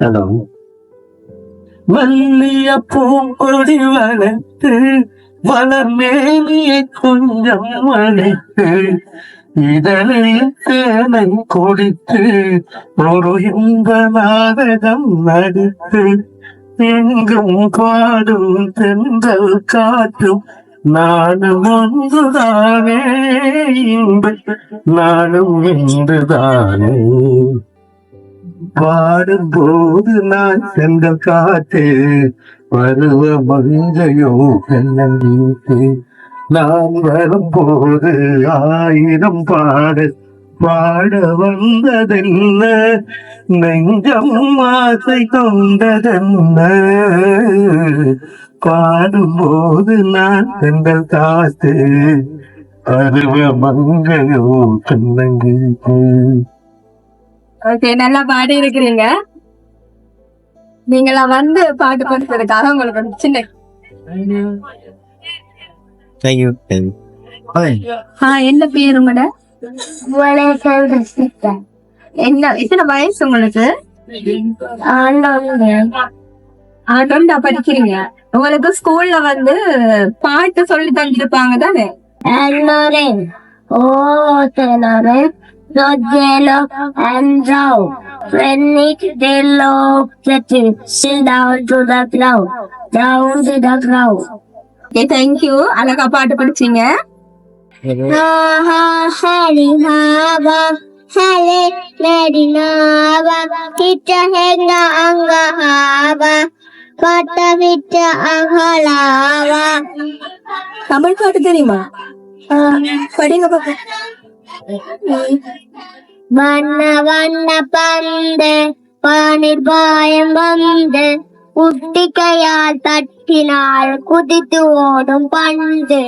Hello மல்லிய பூங்கொடி வளர்த்து மலர்மேனியை கொஞ்சம் வளைத்து இதழில் தேனை குடித்து ஒரு இன்ப நாடகம் நடித்து எங்கும் பாடும் தென்றல் காற்றும் நானும் ஒன்றுதானே இன்ப நானும் இன்றுதானே பாடும்போது நான் செங்கல் காத்து பருவ மங்கையோ கண்ணீட்டு நான் வரும்போது ஆயிரம் பாடு பாட வந்ததென்ன? நெஞ்சம் ஆசை கொண்டதென்ன பாடும்போது நான் செங்கல் காத்து பருவ மங்கையோ கண்ணங்கீட்டு ஓகே நல்லா பாடி இருக்கிறீங்க. நீங்களா வந்து பாட்டு படிப்பதற்காக உங்களுக்கு ஒரு சின்ன தேங்க்யூ என்ன பேர் உங்களோட? என்ன எத்தனை வயசு உங்களுக்கு? ஆண்டோண்டா படிக்கிறீங்க. உங்களுக்கு ஸ்கூல்ல வந்து பாட்டு சொல்லி தந்திருப்பாங்க தானே? Anorin, oh, tenorin, Dogelo and Joe. When it they look at you, sit down to the ground, down to the ground. Okay thank you அழகா பாட்டு படிச்சீங்க Lady Nava, Kita Henga Anga Hava, Kata Vita Angalava. Tamil பாட்டு தெரியுமா படிங்க பாப்பா வண்ண வண்ண பந்து பானில் பாயம் வந்து குட்டிக்கையால் தட்டினால் குதித்து ஓடும் பந்து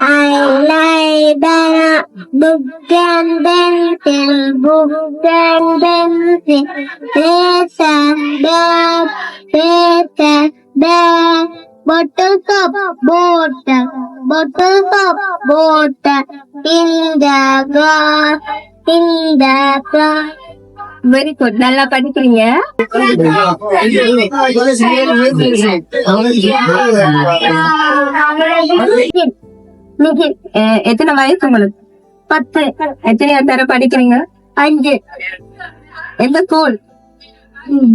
I like that book and pencil, book and pencil, paper, bag, paper, bag, bottle top, bottle, bottle top, bottle, in the grass, in the grass. Very good நல்லா படிக்கிறீங்க? எத்தனை வயசு உங்களுக்கு? பத்து. எத்தனை தர படிக்கிறீங்க? அஞ்சு. எந்த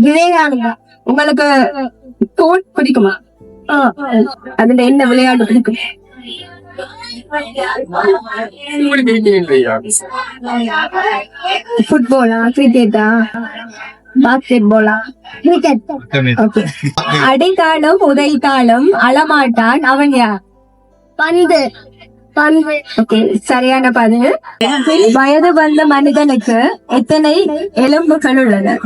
விவேகானந்தா. உங்களுக்கு ஸ்கூல் பிடிக்குமா? அதுல என்ன விளையாட்டு பிடிக்கும் ஃபுட்பாலா கிரிக்கெட்டா பாஸ்கெட் பாலா கிரிக்கெட் அடிக்காலம் உதைக்காலம் அழமாட்டான் அவன் பந்து. பந்து. ஓகே சரியான பதில் வயது வந்த மனிதனுக்கு எத்தனை எலும்புகள் உள்ளன?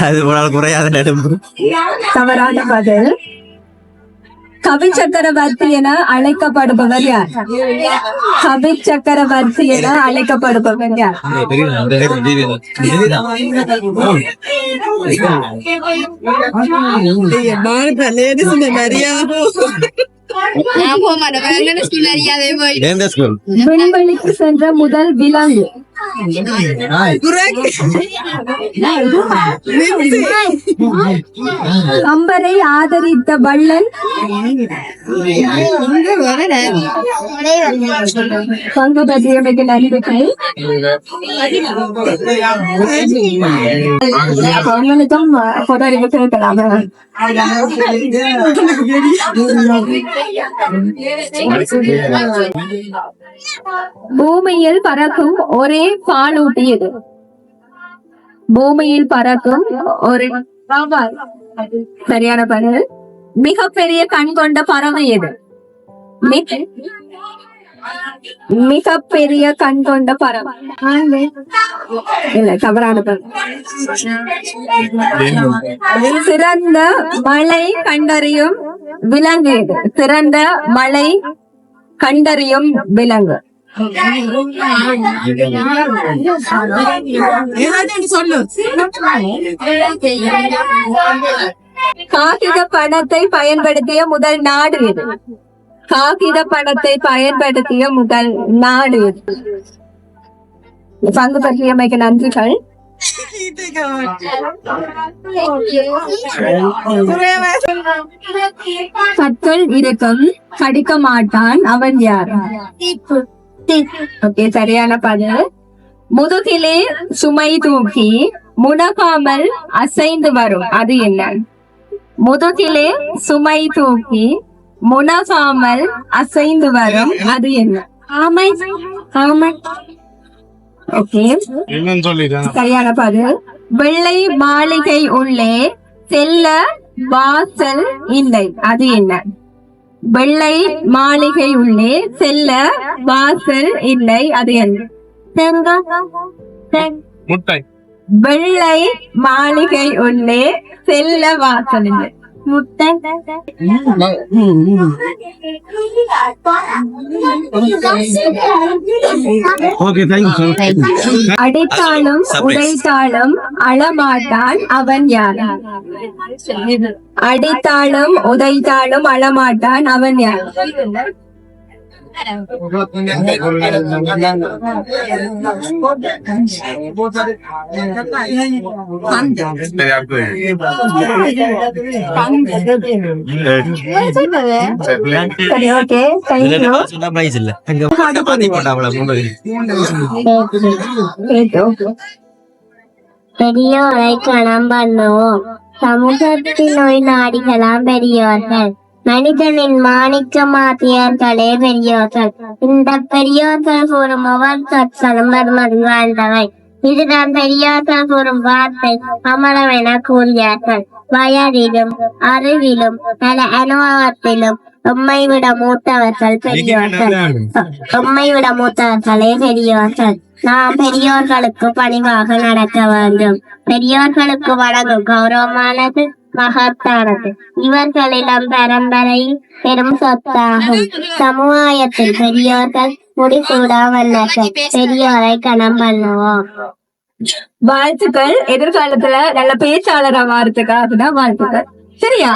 அது ஒரு குறையாத நடும்பு தவறான பதில் கவி சக்கரவர்த்தி என அழைக்கப்படுபவர் யார் கவி சக்கரவர்த்தி என அழைக்கப்படுபவர் யார் எந்த ஸ்கூல் விண்வெளிக்கு சென்ற முதல் விலங்கு கம்பரை ஆதரித்த வள்ளல் பங்கு பற்றியமைக்கு நன்றிகள் பூமியில் பறக்கும் ஒரே பாலூட்டியது பூமியில் பறக்கும் ஒரு சரியான பதில் மிகப்பெரிய கண் கொண்ட பறவை எது மிக- மிகப்பெரிய கண் கொண்ட பறவை இல்ல தவறான சிறந்த மழை கண்டறியும் விலங்கு சிறந்த மழை கண்டறியும் விலங்கு காகித பணத்தை பயன்படுத்திய முதல் நாடு எது காகித பணத்தை பயன்படுத்திய முதல் நாடு பங்கு பற்றியமைக்கு நன்றிகள். கற்கள் இருக்கும் கடிக்க மாட்டான் அவன் யார்? ஓகே சரியான பதில். முதுகிலே சுமை தூக்கி முனகாமல் அசைந்து வரும். அது என்ன? முதுகிலே சுமை தூக்கி முனகாமல் அசைந்து வரும். அது என்ன? ஆமை. ஆமை ஓகே சரியான பதில். வெள்ளை மாளிகை உள்ளே செல்ல வாசல் இல்லை. அது என்ன? வெள்ளை மாளிகை உள்ளே செல்ல வாசல் இல்லை அது என்ன முட்டை. வெள்ளை மாளிகை உள்ளே செல்ல வாசல் இல்லை. முட்டை. அடித்தாலும். உதைத்தாலும் அழமாட்டான் அவன் யார்? அடித்தாலும் உதைத்தாலும் அழமாட்டான் அவன் யார்? பெரியோரை கணம் பண்ணுவோம் சமூகத்தில் நோய் நாடிகளாம் பெரியோர்கள் மனிதனின் மாணிக்க மாத்தியர்களே பெரியோர்கள் இந்த பெரியோர்கள் கூறும் ஒவ்வொரு சொற்களும் வாழ்ந்தவை இதுதான் பெரியோர்கள் கூறும் வார்த்தை அமரம் என கூறியார்கள் வயதிலும் அறிவிலும் பல அனுபவத்திலும் உம்மை விட மூத்தவர்கள் பெரியோர்கள் உம்மை விட மூத்தவர்களே பெரியோர்கள் நாம் பெரியோர்களுக்கு பணிவாக நடக்க வேண்டும் பெரியோர்களுக்கு வழங்கும் கௌரவமானது மகத்தானது இவர்களிடம் பரம்பரையில் பெரும் சொத்தாகும். சமுதாயத்தில் பெரியோர்கள் முடிசூடா வல்லர்கள். பெரியோரை கணம் பண்ணுவோம். வாழ்த்துக்கள். எதிர்காலத்துல நல்ல பேச்சாளரா மாறதுக்காக தான் வாழ்த்துக்கள். சரியா?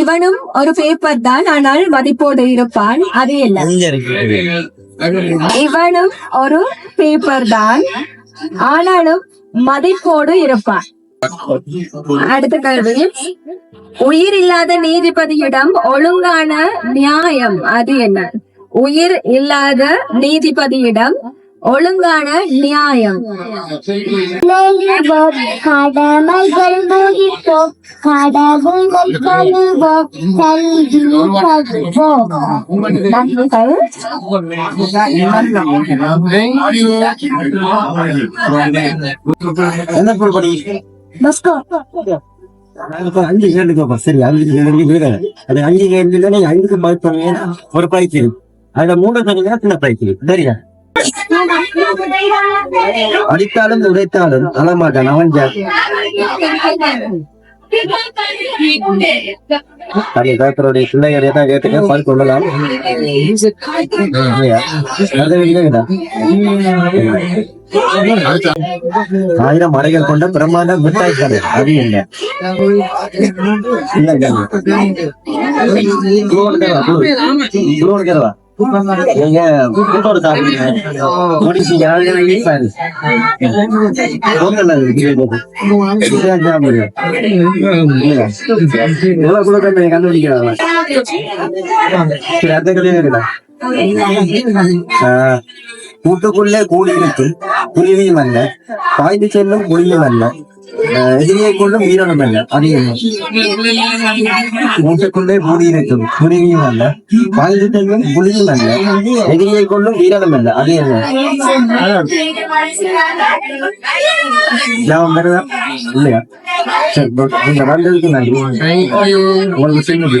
இவனும் ஒரு பேப்பர் தான். ஆனால் மதிப்போடு இருப்பான். அது என்ன? இவனும் ஒரு பேப்பர் தான். ஆனாலும் மதிப்போடு இருப்பான். அடுத்த கேள்வி உயிர் இல்லாத நீதிபதியிடம் ஒழுங்கான நியாயம் அது என்ன? உயிர் இல்லாத நீதிபதியிடம் ஒழுங்கான நியாயம். கடமைகள் முடிப்போம். கடவுள்கள் பணிவோம் கல்வி கற்போம் நன்றிகள் என்ன பொருள் படி பஸ்கோ அஞ்சு கேளுக்கப்பா சரி அஞ்சு வீடு அது அஞ்சு நீங்க அஞ்சுக்கு பயப்படுங்க ஒரு பிரைஸ் இருக்கு அதுல மூணு சொன்னீங்கன்னா சின்ன பிரைஸ் சரியா? அடித்தாலும் உடைத்தாலும் அழமாட்டான் அவன் ஜார் டாக்டருடைய பிள்ளைகளை தான் கேட்டுக்க? பால் கொள்ளலாம். ஆயிரம் மலைகள் கொண்ட பிரமாண்ட மிட்டாய் கடை. அது இல்லை இல்ல. இல்ல கூட்டோட சாப்பிடுங்க முடிச்சு கூட கண்டுபிடிக்கிறாங்க அந்த கூட்டுக்குள்ளே கூடி இருக்கும் அல்ல பாய்ந்து செல்லும் புலியும் அல்ல. எதிரியை கொள்ளும் வீரனும் அல்ல அது என்ன மூட்டுக்குள்ளே கூடி இருக்கும் புலியும் அல்ல செல்லும் புலியும் அல்ல எதிரியை கொள்ளும் வீரனும் அல்ல அது என்ன ஞாபகம் வருதா இல்லையா சரி. நீங்க வந்ததுக்கு நன்றி உங்களுக்கு சின்னது.